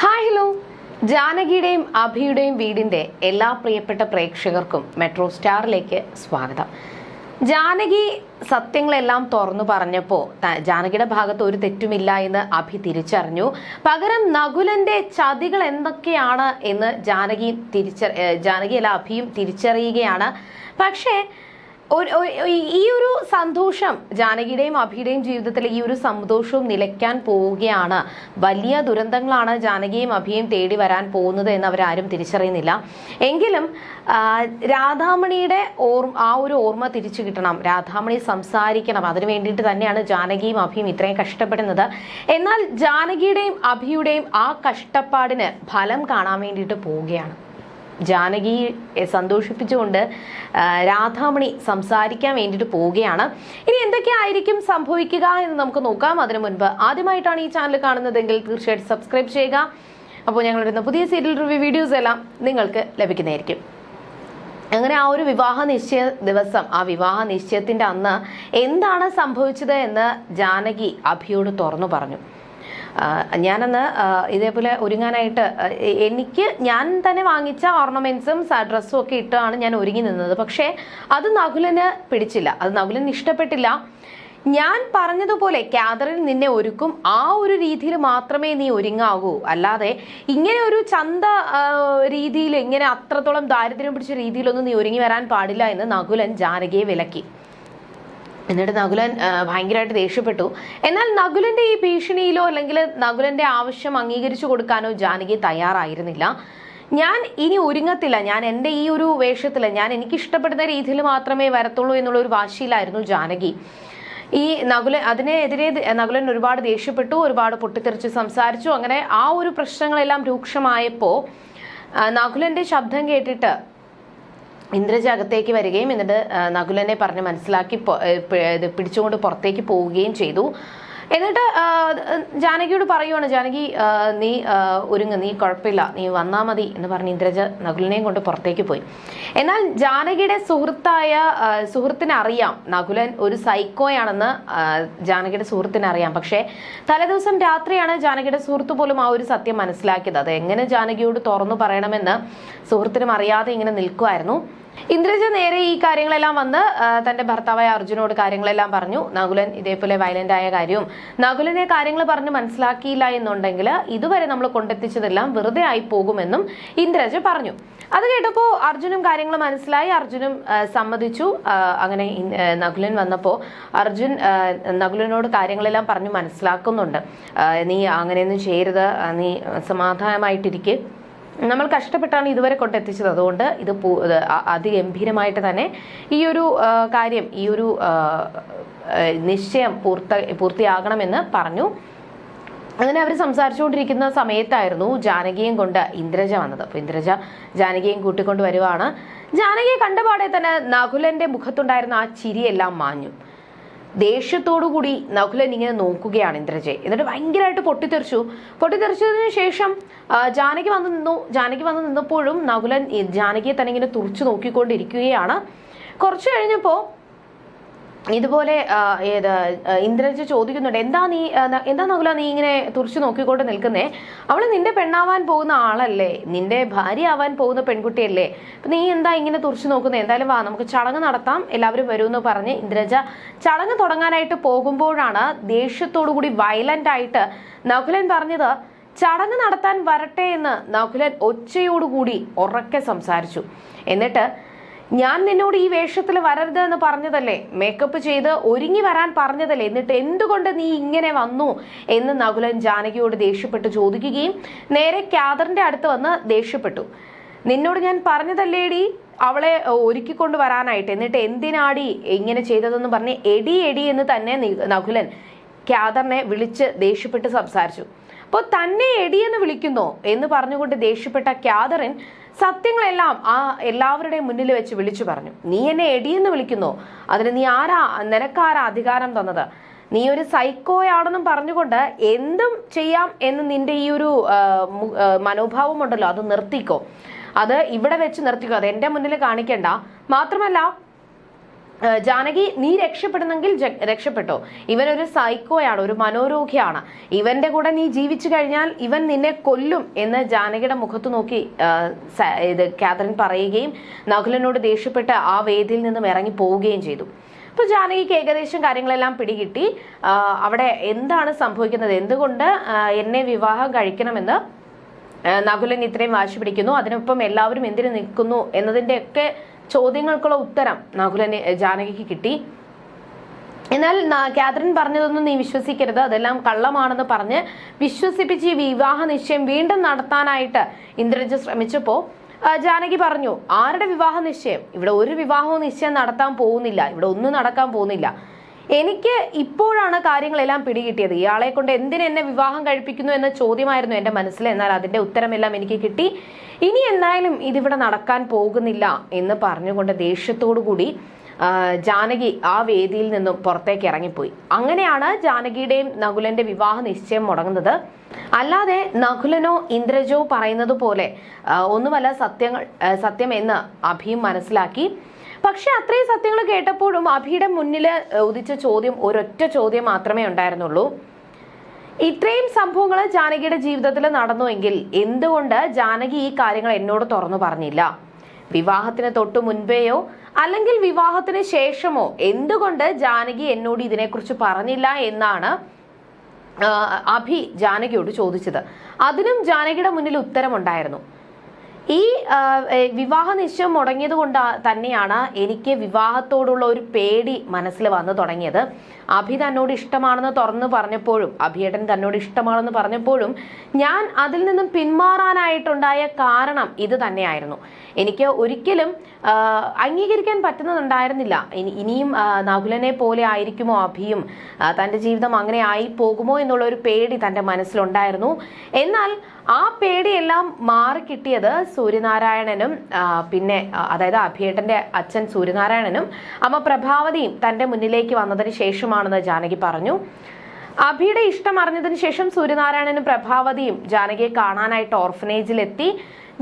Hi hello ജാനകിയുടെയും അഭിയുടെയും വീടിന്റെ എല്ലാ പ്രിയപ്പെട്ട പ്രേക്ഷകർക്കും മെട്രോ സ്റ്റാറിലേക്ക് സ്വാഗതം. ജാനകി സത്യങ്ങളെല്ലാം തുറന്നു പറഞ്ഞപ്പോൾ ജാനകിയുടെ ഭാഗത്ത് ഒരു തെറ്റുമില്ല എന്ന് അഭി തിരിച്ചറിഞ്ഞു. പകരം നകുലന്റെ ചതികൾ എന്തൊക്കെയാണ് എന്ന് ജാനകി തിരിച്ച ജാനകി അല്ല അഭിയും തിരിച്ചറിയുകയാണ്. പക്ഷേ ഈ ഒരു സന്തോഷം ജാനകിയുടെയും അഭിയുടെയും ജീവിതത്തിൽ ഈ ഒരു സന്തോഷവും നിലയ്ക്കാൻ പോവുകയാണ്. വലിയ ദുരന്തങ്ങളാണ് ജാനകിയും അഭിയും തേടി വരാൻ പോകുന്നത് എന്ന് അവരാരും തിരിച്ചറിയുന്നില്ല. എങ്കിലും രാധാമണിയുടെ ഓർമ്മ ആ ഒരു ഓർമ്മ തിരിച്ചു കിട്ടണം. രാധാമണി സംസാരിക്കണം. അതിനു വേണ്ടിയിട്ട് തന്നെയാണ് ജാനകിയും അഭിയും ഇത്രയും കഷ്ടപ്പെടുന്നത്. എന്നാൽ ജാനകിയുടെയും അഭിയുടെയും ആ കഷ്ടപ്പാടിന് ഫലം കാണാൻ വേണ്ടിയിട്ട് പോവുകയാണ്. ജാനകിയെ സന്തോഷിപ്പിച്ചുകൊണ്ട് രാധാമണി സംസാരിക്കാൻ വേണ്ടിയിട്ട് പോവുകയാണ്. ഇനി എന്തൊക്കെയായിരിക്കും സംഭവിക്കുക എന്ന് നമുക്ക് നോക്കാം. അതിനു മുൻപ് ആദ്യമായിട്ടാണ് ഈ ചാനൽ കാണുന്നതെങ്കിൽ തീർച്ചയായിട്ടും സബ്സ്ക്രൈബ് ചെയ്യുക. അപ്പോൾ ഞങ്ങൾ ഞങ്ങളിടുന്ന പുതിയ സീരിയൽ റിവ്യൂ വീഡിയോസ് എല്ലാം നിങ്ങൾക്ക് ലഭിക്കുന്നതായിരിക്കും. അങ്ങനെ ആ ഒരു വിവാഹ നിശ്ചയ ദിവസം ആ വിവാഹ നിശ്ചയത്തിന്റെ അന്ന് എന്താണ് സംഭവിച്ചത് എന്ന് ജാനകി അഭിയോട് തുറന്നു പറഞ്ഞു. ഞാനന്ന് ഇതേപോലെ ഒരുങ്ങാനായിട്ട് എനിക്ക് ഞാൻ തന്നെ വാങ്ങിച്ച ഓർണമെന്റ്സും ഡ്രസ്സും ഒക്കെ ഇട്ടാണ് ഞാൻ ഒരുങ്ങി നിന്നത്. പക്ഷേ അത് നകുലന് പിടിച്ചില്ല. അത് നകുലന് ഇഷ്ടപ്പെട്ടില്ല. ഞാൻ പറഞ്ഞതുപോലെ കാതറിൽ നിന്നെ ഒരുക്കും. ആ ഒരു രീതിയിൽ മാത്രമേ നീ ഒരുങ്ങാവൂ. അല്ലാതെ ഇങ്ങനെ ഒരു ചന്ത രീതിയിൽ ഇങ്ങനെ അത്രത്തോളം ദാരിദ്ര്യം പിടിച്ച രീതിയിലൊന്നും നീ ഒരുങ്ങി വരാൻ പാടില്ല എന്ന് നകുലൻ ജാനകിയെ വിലക്കി. എന്നിട്ട് നകുലൻ ഭയങ്കരമായിട്ട് ദേഷ്യപ്പെട്ടു. എന്നാൽ നകുലന്റെ ഈ ഭീഷണിയിലോ അല്ലെങ്കിൽ നകുലന്റെ ആവശ്യം അംഗീകരിച്ചു കൊടുക്കാനോ ജാനകി തയ്യാറായിരുന്നില്ല. ഞാൻ ഇനി ഒരുങ്ങത്തില്ല. ഞാൻ എന്റെ ഈ ഒരു വേഷത്തിൽ ഞാൻ എനിക്ക് ഇഷ്ടപ്പെടുന്ന രീതിയിൽ മാത്രമേ വരത്തുള്ളൂ എന്നുള്ള ഒരു വാശിയിലായിരുന്നു ജാനകി. ഈ നകുലൻ അതിനെതിരെ നകുലൻ ഒരുപാട് ദേഷ്യപ്പെട്ടു ഒരുപാട് പൊട്ടിത്തെറിച്ച് സംസാരിച്ചു. അങ്ങനെ ആ ഒരു പ്രശ്നങ്ങളെല്ലാം രൂക്ഷമായപ്പോൾ നകുലന്റെ ശബ്ദം കേട്ടിട്ട് ഇന്ദ്രജ അകത്തേക്ക് വരികയും എന്നിട്ട് നകുലനെ പറഞ്ഞ് മനസ്സിലാക്കി പിടിച്ചുകൊണ്ട് പുറത്തേക്ക് പോവുകയും ചെയ്തു. എന്നിട്ട് ജാനകിയോട് പറയുവാണ് ജാനകി നീ ഒരുങ്ങ നീ കുഴപ്പമില്ല. നീ വന്നാൽ മതി എന്ന് പറഞ്ഞ് ഇന്ദ്രജ നകുലിനെയും കൊണ്ട് പുറത്തേക്ക് പോയി. എന്നാൽ ജാനകിയുടെ സുഹൃത്തായ സുഹൃത്തിനെ അറിയാം. നകുലൻ ഒരു സൈക്കോയാണെന്ന് ജാനകിയുടെ സുഹൃത്തിന് അറിയാം. പക്ഷേ തലേദിവസം രാത്രിയാണ് ജാനകിയുടെ സുഹൃത്ത് പോലും ആ ഒരു സത്യം മനസ്സിലാക്കിയത്. അത് എങ്ങനെ ജാനകിയോട് തുറന്നു പറയണമെന്ന് സുഹൃത്തിനും അറിയാതെ ഇങ്ങനെ നിൽക്കുമായിരുന്നു ഇന്ദ്രജ നേരെ ഈ കാര്യങ്ങളെല്ലാം വന്ന് തന്റെ ഭർത്താവായ അർജുനോട് കാര്യങ്ങളെല്ലാം പറഞ്ഞു. നകുലൻ ഇതേപോലെ വയലന്റ് ആയ കാര്യവും നകുലനെ കാര്യങ്ങൾ പറഞ്ഞ് മനസ്സിലാക്കിയില്ല എന്നുണ്ടെങ്കിൽ ഇതുവരെ നമ്മൾ കൊണ്ടെത്തിച്ചതെല്ലാം വെറുതെ ആയി പോകുമെന്നും ഇന്ദ്രജ പറഞ്ഞു. അത് കേട്ടപ്പോൾ അർജുനും കാര്യങ്ങൾ മനസ്സിലായി. അർജുനും സമ്മതിച്ചു. അങ്ങനെ നകുലൻ വന്നപ്പോൾ അർജുൻ നകുലനോട് കാര്യങ്ങളെല്ലാം പറഞ്ഞു മനസ്സിലാക്കുന്നുണ്ട്. നീ അങ്ങനെയൊന്നും ചെയ്യരുത്. നീ സമാധാനമായിട്ടിരിക്കുക നമ്മൾ കഷ്ടപ്പെട്ടാണ് ഇതുവരെ കൊണ്ടെത്തിച്ചത്. അതുകൊണ്ട് ഇത് അതിഗംഭീരമായിട്ട് തന്നെ ഈ ഒരു കാര്യം ഈ ഒരു നിശ്ചയം പൂർത്ത പൂർത്തിയാകണമെന്ന് പറഞ്ഞു. അങ്ങനെ അവർ സംസാരിച്ചുകൊണ്ടിരിക്കുന്ന സമയത്തായിരുന്നു ജാനകിയും കൊണ്ട് ഇന്ദ്രജ വന്നത്. അപ്പോൾ ഇന്ദ്രജ ജാനകിയും കൂട്ടിക്കൊണ്ട് വരുവാണ്. ജാനകിയെ കണ്ടപാടെ തന്നെ നകുലന്റെ മുഖത്തുണ്ടായിരുന്ന ആ ചിരിയെല്ലാം മാഞ്ഞു. കൂടി നകുലൻ ഇങ്ങനെ നോക്കുകയാണ് ഇന്ദ്രജയ്. എന്നിട്ട് ഭയങ്കരമായിട്ട് പൊട്ടിത്തെറിച്ചു. പൊട്ടിത്തെറിച്ചതിന് ശേഷം ജാനകി വന്ന് നിന്നു. ജാനകി വന്ന് നിന്നപ്പോഴും നകുലൻ ജാനകിയെ തന്നെ ഇങ്ങനെ തുറച്ചു നോക്കിക്കൊണ്ടിരിക്കുകയാണ്. കുറച്ചു കഴിഞ്ഞപ്പോൾ ഇതുപോലെ ഏത് ഇന്ദ്രജ് ഇന്ദ്രജ ചോദിക്കുന്നുണ്ട് എന്താ നീ എന്താ നകുല നീ ഇങ്ങനെ തുറച്ചു നോക്കിക്കൊണ്ട് നിൽക്കുന്നേ? അവൾ നിന്റെ പെണ്ണാവാൻ പോകുന്ന ആളല്ലേ? നിന്റെ ഭാര്യ ആവാൻ പോകുന്ന പെൺകുട്ടിയല്ലേ? അപ്പൊ നീ എന്താ ഇങ്ങനെ തുറച്ചു നോക്കുന്നത് എന്തായാലും വാ നമുക്ക് ചടങ്ങ് നടത്താം. എല്ലാവരും വരുമെന്ന് പറഞ്ഞ് ഇന്ദ്രജ ചടങ്ങ് തുടങ്ങാനായിട്ട് പോകുമ്പോഴാണ് ദേഷ്യത്തോടു കൂടി വയലന്റ് ആയിട്ട് നകുലൻ പറഞ്ഞത് ചടങ്ങ് നടത്താൻ വരട്ടെ എന്ന് നകുലൻ ഒച്ചയോടുകൂടി ഉറക്കെ സംസാരിച്ചു. എന്നിട്ട് ഞാൻ നിന്നോട് ഈ വേഷത്തിൽ വരരുത് എന്ന് പറഞ്ഞതല്ലേ? മേക്കപ്പ് ചെയ്ത് ഒരുങ്ങി വരാൻ പറഞ്ഞതല്ലേ? എന്നിട്ട് എന്തുകൊണ്ട് നീ ഇങ്ങനെ വന്നു? എന്ന് നകുലൻ ജാനകിയോട് ദേഷ്യപ്പെട്ട് ചോദിക്കുകയും നേരെ ക്യാദറിന്റെ അടുത്ത് വന്ന് ദേഷ്യപ്പെട്ടു. നിന്നോട് ഞാൻ പറഞ്ഞതല്ലേടി? അവളെ ഒരുക്കിക്കൊണ്ട് വരാനായിട്ട്. എന്നിട്ട് എന്തിനാടി ഇങ്ങനെ ചെയ്തതെന്ന് പറഞ്ഞ് എടി എടി എന്ന് തന്നെ നകുലൻ ക്യാദറിനെ വിളിച്ച് ദേഷ്യപ്പെട്ട് സംസാരിച്ചു. അപ്പോൾ തന്നെ എടിയെന്ന് വിളിക്കുന്നു എന്ന് പറഞ്ഞുകൊണ്ട് ദേഷ്യപ്പെട്ട ക്യാദറിൻ സത്യങ്ങളെല്ലാം ആ എല്ലാവരുടെയും മുന്നിൽ വെച്ച് വിളിച്ചു പറഞ്ഞു. നീ എന്നെ എടിയെന്ന് വിളിക്കുന്നു. അതിന് നീ ആരാ? നിനക്കാരാ അധികാരം തന്നത്? നീ ഒരു സൈക്കോയാണെന്നും പറഞ്ഞുകൊണ്ട് എന്തും ചെയ്യാം എന്ന് നിന്റെ ഈ ഒരു മനോഭാവമുണ്ടല്ലോ അത് നിർത്തിക്കോ. അത് ഇവിടെ വെച്ച് നിർത്തിക്കോ. അത് എന്റെ മുന്നിൽ കാണിക്കണ്ട. മാത്രമല്ല ജാനകി നീ രക്ഷപ്പെടുന്നെങ്കിൽ രക്ഷപ്പെട്ടോ. ഇവനൊരു സൈക്കോയാണ് ഒരു മനോരോഗിയാണ്. ഇവന്റെ കൂടെ നീ ജീവിച്ചു കഴിഞ്ഞാൽ ഇവൻ നിന്നെ കൊല്ലും എന്ന് ജാനകിയുടെ മുഖത്ത് നോക്കി ഇത് കാതറിൻ പറയുകയും നകുലനോട് ദേഷ്യപ്പെട്ട് ആ വേദിയിൽ നിന്നും ഇറങ്ങി പോവുകയും ചെയ്തു. അപ്പോൾ ജാനകിക്ക് ഏകദേശം കാര്യങ്ങളെല്ലാം പിടികിട്ടി. അവിടെ എന്താണ് സംഭവിക്കുന്നത്? എന്തുകൊണ്ട് എന്നെ വിവാഹം കഴിക്കണമെന്ന് നകുലൻ ഇത്രയും വാശി പിടിക്കുന്നു. അതിനൊപ്പം എല്ലാവരും എന്തിനു നിൽക്കുന്നു എന്നതിന്റെയൊക്കെ ചോദ്യങ്ങൾക്കുള്ള ഉത്തരം നകുലന് ജാനകിക്ക് കിട്ടി. എന്നാൽ കാതറിൻ പറഞ്ഞതൊന്നും നീ വിശ്വസിക്കരുത്. അതെല്ലാം കള്ളമാണെന്ന് പറഞ്ഞ് വിശ്വസിപ്പിച്ച് ഈ വിവാഹ നിശ്ചയം വീണ്ടും നടത്താനായിട്ട് ഇന്ദ്രജ ശ്രമിച്ചപ്പോൾ ജാനകി പറഞ്ഞു ആരുടെ വിവാഹ നിശ്ചയം? ഇവിടെ ഒരു വിവാഹവും നിശ്ചയം നടത്താൻ പോകുന്നില്ല. ഇവിടെ ഒന്നും നടക്കാൻ പോകുന്നില്ല. എനിക്ക് ഇപ്പോഴാണ് കാര്യങ്ങളെല്ലാം പിടികിട്ടിയത്. ഇയാളെ കൊണ്ട് എന്തിന് എന്നെ വിവാഹം കഴിപ്പിക്കുന്നു എന്ന ചോദ്യമായിരുന്നു എന്റെ മനസ്സിൽ. എന്നാൽ അതിന്റെ ഉത്തരമെല്ലാം എനിക്ക് കിട്ടി. ഇനി എന്തായാലും ഇതിവിടെ നടക്കാൻ പോകുന്നില്ല എന്ന് പറഞ്ഞുകൊണ്ട് ദേഷ്യത്തോടു കൂടി ജാനകി ആ വേദിയിൽ നിന്നും പുറത്തേക്ക് ഇറങ്ങിപ്പോയി. അങ്ങനെയാണ് ജാനകിയുടെയും നകുലന്റെ വിവാഹ നിശ്ചയം മുടങ്ങുന്നത്. അല്ലാതെ നകുലനോ ഇന്ദ്രജോ പറയുന്നത് പോലെ ഒന്നുമല്ല സത്യങ്ങൾ സത്യം എന്ന് അഭിയും മനസ്സിലാക്കി. പക്ഷെ അത്രയും സത്യങ്ങൾ കേട്ടപ്പോഴും അഭിയുടെ മുന്നിൽ ഉദിച്ച ചോദ്യം ഒരൊറ്റ ചോദ്യം മാത്രമേ ഉണ്ടായിരുന്നുള്ളൂ. ഇത്രയും സംഭവങ്ങൾ ജാനകിയുടെ ജീവിതത്തിൽ നടന്നുവെങ്കിൽ എന്തുകൊണ്ട് ജാനകി ഈ കാര്യങ്ങൾ എന്നോട് തുറന്നു പറഞ്ഞില്ല? വിവാഹത്തിന് തൊട്ടു മുൻപേയോ അല്ലെങ്കിൽ വിവാഹത്തിന് ശേഷമോ എന്തുകൊണ്ട് ജാനകി എന്നോട് ഇതിനെക്കുറിച്ച് പറഞ്ഞില്ല എന്നാണ് അഭി ജാനകിയോട് ചോദിച്ചത്. അതിനും ജാനകിയുടെ മുന്നിൽ ഉത്തരമുണ്ടായിരുന്നു. ഈ വിവാഹ നിശ്ചയം മുടങ്ങിയത് കൊണ്ട് തന്നെയാണ് എനിക്ക് വിവാഹത്തോടുള്ള ഒരു പേടി മനസ്സിൽ വന്നു തുടങ്ങിയത്. അഭി തന്നോട് ഇഷ്ടമാണെന്ന് തുറന്നു പറഞ്ഞപ്പോഴും അഭിയേട്ടൻ തന്നോട് ഇഷ്ടമാണെന്ന് പറഞ്ഞപ്പോഴും ഞാൻ അതിൽ നിന്നും പിന്മാറാനായിട്ടുണ്ടായ കാരണം ഇത് തന്നെയായിരുന്നു. എനിക്ക് ഒരിക്കലും അംഗീകരിക്കാൻ പറ്റുന്നതുണ്ടായിരുന്നില്ല. ഇനി ഇനിയും നകുലനെ പോലെ ആയിരിക്കുമോ അഭിയും? തന്റെ ജീവിതം അങ്ങനെ ആയി പോകുമോ എന്നുള്ള ഒരു പേടി തന്റെ മനസ്സിലുണ്ടായിരുന്നു. എന്നാൽ ആ പേടിയെല്ലാം മാറിക്കിട്ടിയത് സൂര്യനാരായണനും പിന്നെ അതായത് അഭിയേട്ടന്റെ അച്ഛൻ സൂര്യനാരായണനും അമ്മ പ്രഭാവതിയും തന്റെ മുന്നിലേക്ക് വന്നതിന് ശേഷമാണെന്ന് ജാനകി പറഞ്ഞു. അഭിയുടെ ഇഷ്ടം അറിഞ്ഞതിന് ശേഷം സൂര്യനാരായണനും പ്രഭാവതിയും ജാനകിയെ കാണാനായിട്ട് ഓർഫനേജിലെത്തി.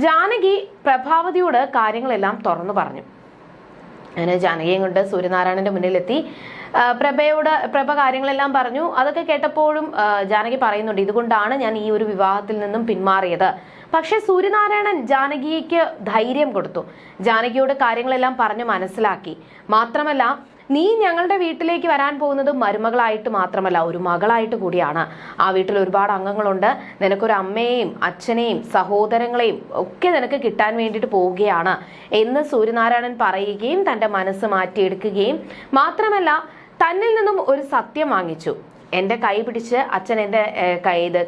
ജാനകി പ്രഭാവതിയോട് കാര്യങ്ങളെല്ലാം തുറന്നു പറഞ്ഞു. അങ്ങനെ ജാനകിയും കൊണ്ട് സൂര്യനാരായണന്റെ മുന്നിലെത്തി. പ്രഭയോട് പ്രഭ കാര്യങ്ങളെല്ലാം പറഞ്ഞു. അതൊക്കെ കേട്ടപ്പോഴും ജാനകി പറയുന്നുണ്ട് ഇതുകൊണ്ടാണ് ഞാൻ ഈ ഒരു വിവാഹത്തിൽ നിന്നും പിന്മാറിയത്. പക്ഷേ സൂര്യനാരായണൻ ജാനകിക്ക് ധൈര്യം കൊടുത്തു. ജാനകിയോട് കാര്യങ്ങളെല്ലാം പറഞ്ഞു മനസ്സിലാക്കി. മാത്രമല്ല നീ ഞങ്ങളുടെ വീട്ടിലേക്ക് വരാൻ പോകുന്നത് മരുമകളായിട്ട് മാത്രമല്ല ഒരു മകളായിട്ട് കൂടിയാണ്. ആ വീട്ടിൽ ഒരുപാട് അംഗങ്ങളുണ്ട്. നിനക്കൊരു അമ്മയെയും അച്ഛനെയും സഹോദരങ്ങളെയും ഒക്കെ നിനക്ക് കിട്ടാൻ വേണ്ടിയിട്ട് പോവുകയാണ് എന്ന് സൂര്യനാരായണൻ പറയുകയും തന്റെ മനസ്സ് മാറ്റിയെടുക്കുകയും മാത്രമല്ല തന്നിൽ നിന്നും ഒരു സത്യം വാങ്ങിച്ചു. എന്റെ കൈ പിടിച്ച് അച്ഛൻ എന്റെ കൈ ഇത്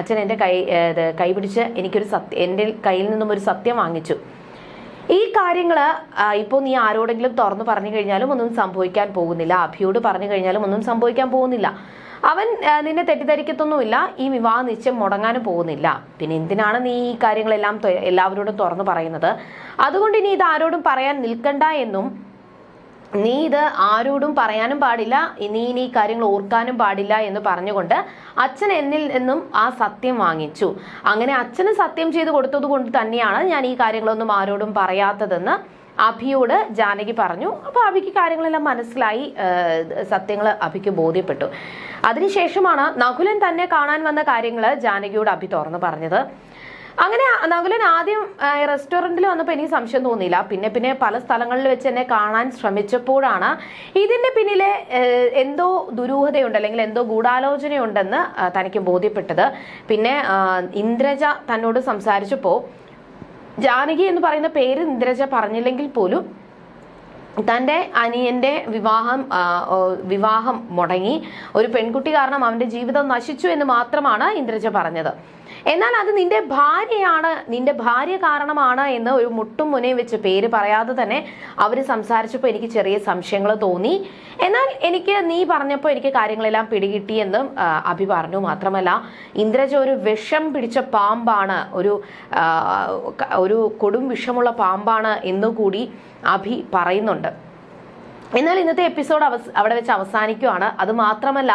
അച്ഛൻ എന്റെ കൈ ഇത് കൈ പിടിച്ച് എനിക്കൊരു സത്യം എന്റെ കയ്യിൽ നിന്നും ഒരു സത്യം വാങ്ങിച്ചു. ഈ കാര്യങ്ങൾ ഇപ്പോൾ നീ ആരോടെങ്കിലും തുറന്നു പറഞ്ഞു കഴിഞ്ഞാലും ഒന്നും സംഭവിക്കാൻ പോകുന്നില്ല. അഭിയോട് പറഞ്ഞു കഴിഞ്ഞാലും ഒന്നും സംഭവിക്കാൻ പോകുന്നില്ല. അവൻ നിന്നെ തെറ്റിദ്ധരിക്കത്തൊന്നുമില്ല. ഈ വിവാഹ നിശ്ചയം മുടങ്ങാനും പോകുന്നില്ല. പിന്നെ എന്തിനാണ് നീ ഈ കാര്യങ്ങളെല്ലാം എല്ലാവരോടും തുറന്നു പറയുന്നത്? അതുകൊണ്ട് ഇനി ഇത് ആരോടും പറയാൻ നിൽക്കണ്ട എന്നും നീ ഇത് ആരോടും പറയാനും പാടില്ല. നീ ഇനി ഈ കാര്യങ്ങൾ ഓർക്കാനും പാടില്ല എന്ന് പറഞ്ഞുകൊണ്ട് അച്ഛൻ എന്നിൽ നിന്നും ആ സത്യം വാങ്ങിച്ചു. അങ്ങനെ അച്ഛന് സത്യം ചെയ്ത് കൊടുത്തത് കൊണ്ട് തന്നെയാണ് ഞാൻ ഈ കാര്യങ്ങളൊന്നും ആരോടും പറയാത്തതെന്ന് അഭിയോട് ജാനകി പറഞ്ഞു. അപ്പോൾ അഭിക്ക് കാര്യങ്ങളെല്ലാം മനസ്സിലായി സത്യങ്ങൾ അഭിക്ക് ബോധ്യപ്പെട്ടു. അതിനുശേഷമാണ് നകുലൻ തന്നെ കാണാൻ വന്ന കാര്യങ്ങൾ ജാനകിയോട് അഭി തുറന്നു പറഞ്ഞത്. അങ്ങനെ നകുലൻ ആദ്യം റെസ്റ്റോറന്റിൽ വന്നപ്പോൾ എനിക്ക് സംശയം തോന്നിയില്ല. പിന്നെ പിന്നെ പല സ്ഥലങ്ങളിൽ വെച്ച് എന്നെ കാണാൻ ശ്രമിച്ചപ്പോഴാണ് ഇതിന്റെ പിന്നിലെ എന്തോ ദുരൂഹതയുണ്ട് അല്ലെങ്കിൽ എന്തോ ഗൂഢാലോചനയുണ്ടെന്ന് തനിക്ക് ബോധ്യപ്പെട്ടത്. പിന്നെ ഇന്ദ്രജ തന്നോട് സംസാരിച്ചപ്പോൾ ജാനകി എന്ന് പറയുന്ന പേര് ഇന്ദ്രജ പറഞ്ഞില്ലെങ്കിൽ പോലും തന്റെ അനിയന്റെ വിവാഹം വിവാഹം മുടങ്ങി. ഒരു പെൺകുട്ടി കാരണം അവന്റെ ജീവിതം നശിച്ചു എന്ന് മാത്രമാണ് ഇന്ദ്രജ പറഞ്ഞത്. എന്നാൽ അത് നിന്റെ ഭാര്യയാണ് നിന്റെ ഭാര്യ കാരണമാണ് എന്ന് ഒരു മുട്ടും മുനയും വെച്ച് പേര് പറയാതെ തന്നെ അവർ സംസാരിച്ചപ്പോൾ എനിക്ക് ചെറിയ സംശയങ്ങൾ തോന്നി. എന്നാൽ എനിക്ക് നീ പറഞ്ഞപ്പോൾ എനിക്ക് കാര്യങ്ങളെല്ലാം പിടികിട്ടിയെന്നും ആ, അഭി പറഞ്ഞു. മാത്രമല്ല ഇന്ദ്രജ ഒരു വിഷം പിടിച്ച പാമ്പാണ്. ഒരു ഒരു കൊടും വിഷമുള്ള പാമ്പാണ് എന്നുകൂടി അഭി പറയുന്നുണ്ട്. എന്നാൽ ഇന്നത്തെ എപ്പിസോഡ് അവസ് അവിടെ വെച്ച് അവസാനിക്കുവാണ്. അത് മാത്രമല്ല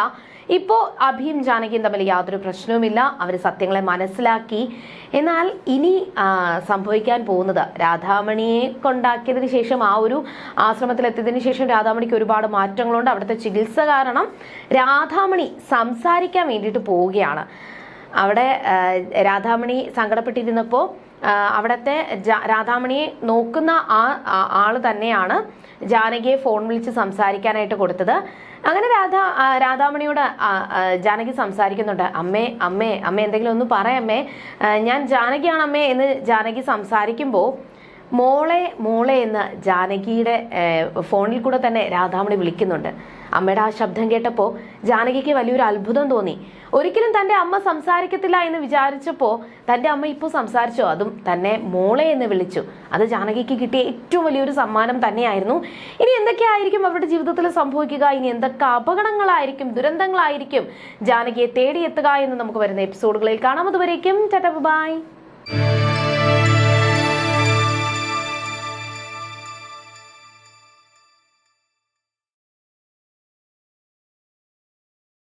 ഇപ്പോൾ അഭിയും ജാനകിയും തമ്മിൽ യാതൊരു പ്രശ്നവുമില്ല. അവർ സത്യങ്ങളെ മനസ്സിലാക്കി. എന്നാൽ ഇനി സംഭവിക്കാൻ പോകുന്നത് രാധാമണിയെ കൊണ്ടാക്കിയതിന് ശേഷം ആ ഒരു ആശ്രമത്തിൽ എത്തിയതിനു ശേഷം രാധാമണിക്ക് ഒരുപാട് മാറ്റങ്ങളുണ്ട്. അവിടുത്തെ ചികിത്സ കാരണം രാധാമണി സംസാരിക്കാൻ വേണ്ടിയിട്ട് പോവുകയാണ്. അവിടെ രാധാമണി സങ്കടപ്പെട്ടിരുന്നപ്പോൾ അവിടുത്തെ രാധാമണിയെ നോക്കുന്ന ആ ആൾ തന്നെയാണ് ജാനകിയെ ഫോൺ വിളിച്ച് സംസാരിക്കാനായിട്ട് കൊടുത്തത്. അങ്ങനെ രാധ രാധാമണിയോട് ജാനകി സംസാരിക്കുന്നുണ്ട്. അമ്മേ അമ്മേ അമ്മ എന്തെങ്കിലും ഒന്ന് പറയമ്മേ ഞാൻ ജാനകിയാണ് അമ്മേ എന്ന് ജാനകി സംസാരിക്കുമ്പോൾ മോളെ മോളെ എന്ന് ജാനകിയുടെ ഫോണിൽ കൂടെ തന്നെ രാധാമണി വിളിക്കുന്നുണ്ട്. അമ്മയുടെ ആ ശബ്ദം കേട്ടപ്പോൾ ജാനകിക്ക് വലിയൊരു അത്ഭുതം തോന്നി. ഒരിക്കലും തന്റെ അമ്മ സംസാരിക്കത്തില്ല എന്ന് വിചാരിച്ചപ്പോൾ തന്റെ അമ്മ ഇപ്പോൾ സംസാരിച്ചോ. അതും തന്നെ മോളെ എന്ന് വിളിച്ചു. അത് ജാനകിക്ക് കിട്ടിയ ഏറ്റവും വലിയൊരു സമ്മാനം തന്നെയായിരുന്നു. ഇനി എന്തൊക്കെയായിരിക്കും അവരുടെ ജീവിതത്തിൽ സംഭവിക്കുക? ഇനി എന്തൊക്കെ അപകടങ്ങളായിരിക്കും ദുരന്തങ്ങളായിരിക്കും ജാനകിയെ തേടിയെത്തുക എന്ന് നമുക്ക് വരുന്ന എപ്പിസോഡുകളിൽ കാണാം. അതുവരേക്കും ടാറ്റ ബൈ.